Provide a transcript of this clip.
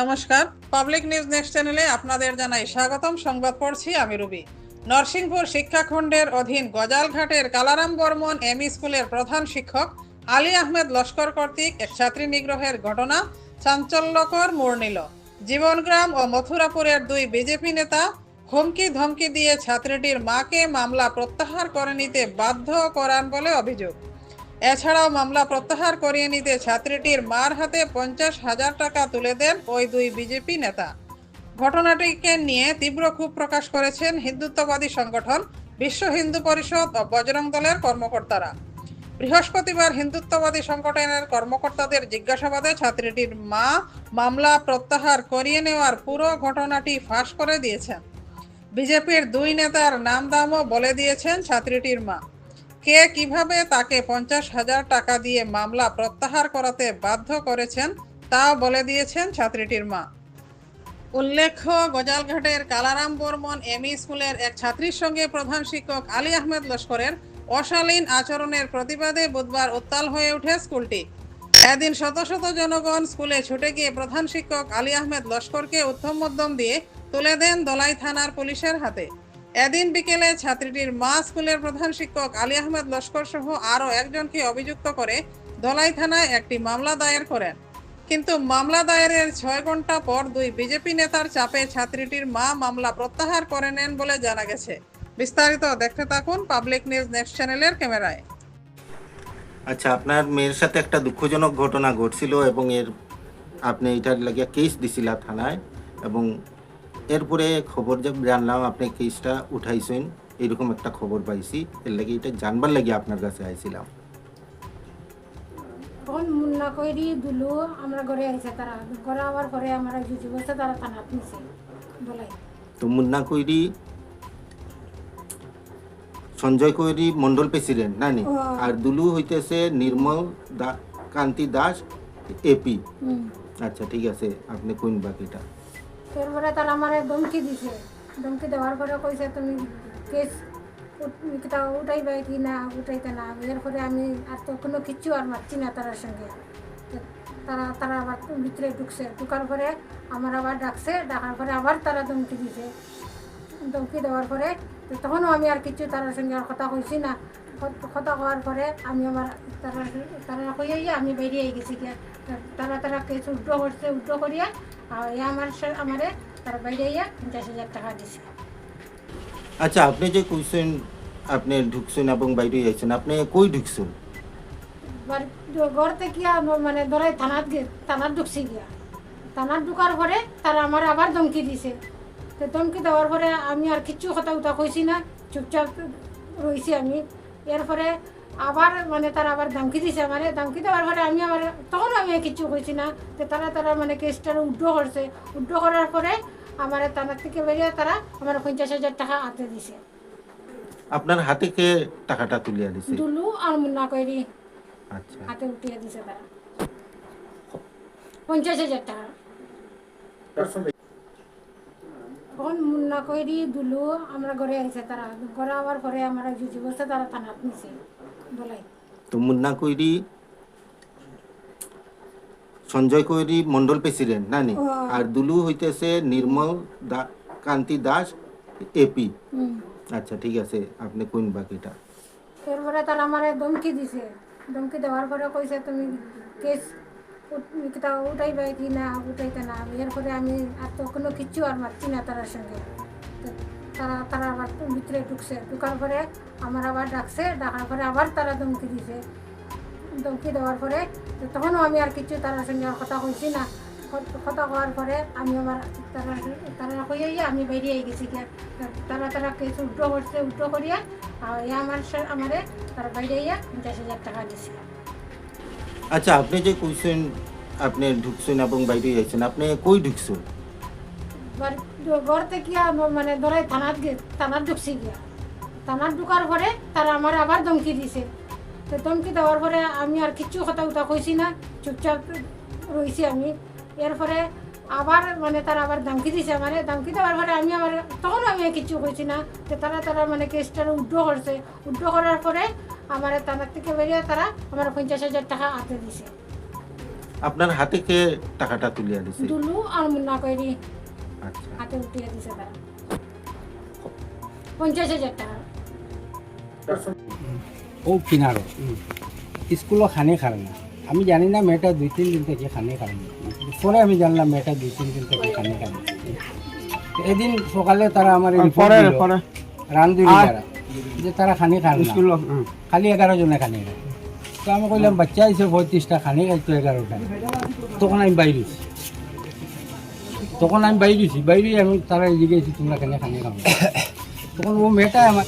নমস্কার। Public news next চ্যানেলে আপনাদের জানাই স্বাগতম। সংবাদ পড়ছি আমি রুবি। নরসিংপুর শিক্ষাখণ্ডের অধীন গজালঘাটের কালারাম বর্মন এম স্কুলের প্রধান শিক্ষক আলী আহমেদ লস্কর কর্তৃক এক ছাত্রী নিগ্রহের ঘটনা চাঞ্চল্যকর মোড় নিল। জীবনগ্রাম ও মথুরাপুরের দুই বিজেপি নেতা হুমকি ধমকি দিয়ে ছাত্রীটির মাকে মামলা প্রত্যাহার করে নিতে বাধ্য করান বলে অভিযোগ। এছাড়াও মামলা প্রত্যাহার করিয়ে নিতে ছাত্রীটির মার হাতে পঞ্চাশ হাজার টাকা তুলে দেন ওই দুই বিজেপি নেতা। ঘটনাটিকে নিয়ে তীব্র ক্ষোভ প্রকাশ করেছেন হিন্দুত্ববাদী সংগঠন বিশ্ব হিন্দু পরিষদ ও বজরং দলের কর্মকর্তারা। বৃহস্পতিবার হিন্দুত্ববাদী সংগঠনের কর্মকর্তাদের জিজ্ঞাসাবাদে ছাত্রীটির মা মামলা প্রত্যাহার করিয়ে নেওয়ার পুরো ঘটনাটি ফাঁস করে দিয়েছেন। বিজেপির দুই নেতার নাম দামও বলে দিয়েছেন ছাত্রীটির মা। কে কীভাবে তাকে পঞ্চাশ হাজার টাকা দিয়ে মামলা প্রত্যাহার করাতে বাধ্য করেছেন তা বলে দিয়েছেন ছাত্রীটির মা। উল্লেখ্য, গজালঘাটের কালারাম বর্মন এমই স্কুলের এক ছাত্রীর সঙ্গে প্রধান শিক্ষক আলী আহমেদ লস্করের অশালীন আচরণের প্রতিবাদে বুধবার উত্তাল হয়ে ওঠে স্কুলটি। এদিন শত শত জনগণ স্কুলে ছুটে গিয়ে প্রধান শিক্ষক আলী আহমেদ লস্করকে উত্তম মধ্যম দিয়ে তুলে দেন দলাই থানার পুলিশের হাতে। এদিন বিকেলে ছাত্রীটির মা স্কুলের প্রধান শিক্ষক আলী আহমেদ লস্কর সহ আরও একজনকে অভিযুক্ত করে দলাই থানায় একটি মামলা দায়ের করেন। কিন্তু মামলা দায়েরের ছয় ঘণ্টা পর দুই বিজেপি নেতার চাপে ছাত্রীটির মা মামলা প্রত্যাহার করে নেন বলে জানা গেছে। বিস্তারিত দেখতে থাকুন পাবলিক নিউজ নেক্সট চ্যানেলের ক্যামেরায়। আচ্ছা আপনার মেয়ের সাথে একটা দুঃখজনক ঘটনা ঘটছিল এবং এর আপনি এটার লাগিয়া কেস দিছিল থানায় এবং এরপরে খবর যে জানলাম আপনি কেসটা উঠাইছেন এরকম একটা খবর পাইছি। এর লাগে এটা জানবার লাগে আপনার কাছে আইছিলাম। তখন মুন্না কইরি দুলু আমরা ঘরে আইছে তারা ঘরে আবার পরে আমরা জুজি বসে তারা থানাত নিছে বলাই তো মুন্না কৈরি সঞ্জয় কৈরি মন্ডল প্রেসিডেন্ট নানি। আর দুলু হইতেছে নির্মল কান্তি দাস এপি আচ্ছা ঠিক আছে আপনি কোন বাকিটা। এরপরে তারা আমারে ধমকি দিছে। ধমকি দেওয়ার পরে কইছে, তুমি কেস কিতা উঠাইবে কি না, উঠাইতে না? এরপরে আমি আর তো কোনো কিচ্ছু আর মারছি না তার সঙ্গে। তারা তারা আবার ভিতরে ঢুকছে। ঢুকার পরে আমার আবার ডাকছে। ডাকার পরে আবার তারা ধমকি দিছে। ধমকি দেওয়ার পরে তখনও আমি আর কিছু তার সঙ্গে আর কথা কইছি না। কথা কওয়ার পরে আমি আমার তারা তারা কইয়াই আমি বেরিয়ে গেছি গিয়া। তারা তারা কেস উড্ডো করছে। উড্ডো করিয়া আর আমার আমারে তারা বাইরে ইয়া পঞ্চাশ হাজার টাকা দিছে। আচ্ছা আপনি যে কইছেন আপনি ঢুকছেন এবং বাইরে আইছেন আপনি কই ঢুকছেন? ঘর থেকে মানে ধরাই থানাত গে থানাত ঢুকছি গিয়া। থানাত ঢুকার পরে তারা আমার আবার ধমকি দিছে। তো ধমকি দেওয়ার পরে আমি আর কিচ্ছু কথা উঠা কইছি না চুপচাপ রইছি আমি। এরপরে আবার মানে তারা আবার ধমকি দিছে মানে ধমকি দেওয়ার পরে আমি আবার তখন আমি কিচ্ছু কইছি না তো তারা তারা মানে কেসটা উড্ডো করছে। উড্ডো করার পরে আমার থানার থেকে বেরিয়ে তারা আমার পঞ্চাশ হাজার টাকা হাতে দিছে। আপনার হাতে কে টাকাটা তুলিয়া দিছে? দুলু আর মুন্না কইরি। আচ্ছা। হাতে উঠিয়ে দিছে তারা। পঞ্চাশ হাজার টাকা। তখন মুন্না কইরি দুলু আমরা ঘরে আইছে তারা। ঘরে আবার পরে আমরা জুজি বসে তারা থানাত নিছে। তো মুন্না কৈরি সঞ্জয় কৈরি মন্ডল প্রেসিডেন্ট নানি। আর দুলু হইতেছে নির্মল কান্তি দাস এপি আচ্ছা ঠিক আছে আপনি কোন বাকিটা। এরপরে তারা আমারে ধমকি দিছে। ধমকি দেওয়ার পরে কইছে তুমি কেস কিতা উঠাইবে কি না উঠাইতে না? এরপরে আমি আর তো কোনো কিচ্ছু আর মারছি না তার সঙ্গে। তারা তারা আবার ভিতরে ঢুকছে। ঢুকার পরে আমার আবার ডাকছে, ডাকার পরে আবার তারা ধমকি দিছে। ধমকি দেওয়ার পরে তখনও আমি আর কিছু তার সঙ্গে কথা কইছি না। কথা কওয়ার পরে আমি আমার তারা তারা কইয়াই আমি বেরিয়ে গেছি গিয়া। তারা তারা কেস উড্ডো করছে উড্ডো করিয়া আর আমার আমারে তারা বাইরে ইয়া পঞ্চাশ হাজার টাকা দিছে। আচ্ছা আপনি যে কইছেন আপনি ঢুকছেন এবং বাইরে আইছেন, আপনি কই ঢুকছেন? ঘর থেকে মানে ধরাই থানাত গে থানাত ঢুকছি গিয়া। থানাত ঢুকার পরে তারা আমার আবার ধমকি দিছে। তো ধমকি দেওয়ার পরে আমি আর কিচ্ছু কথা উঠা কইছি না চুপচাপ রইছি আমি। এরপরে আবার মানে তারা আবার ধমকি দিছে মানে ধমকি দেওয়ার পরে আমি আবার তখন আমি কিচ্ছু কইছি না। তো তারা তারা মানে কেসটা উড্ডো করছে। উড্ডো করার পরে আমার থানার থেকে বেরিয়ে তারা আমার পঞ্চাশ হাজার টাকা হাতে দিছে। আপনার হাতে কে টাকাটা তুলিয়া দিছে? দুলু আর মুন্না কইরি। হাতে উঠিয়ে দিছে তারা। পঞ্চাশ হাজার টাকা। ও কিনারো। স্কুলও খানে খারে না। আমি জানি না মেয়েটা দুই তিন দিন থেকে খানে খারে না। পরে আমি জানলাম মেয়েটা দুই তিন দিন থেকে খানে খারে এদিন সকালে তারা আমার পরে পরে। রান্ধুরি যে তারা খানি খান খালি এগারো জনে খানি খায় তো আমি কইলাম বাচ্চা হিসেবে পঁয়ত্রিশটা খানি খাইতো এগারোটা। তখন আমি বাইরেছি তখন আমি বাইরেছি বাইরে আমি তারা জিজ্ঞেসি তোমরা কেন খানি খাব তখন ও মেয়েটা আমার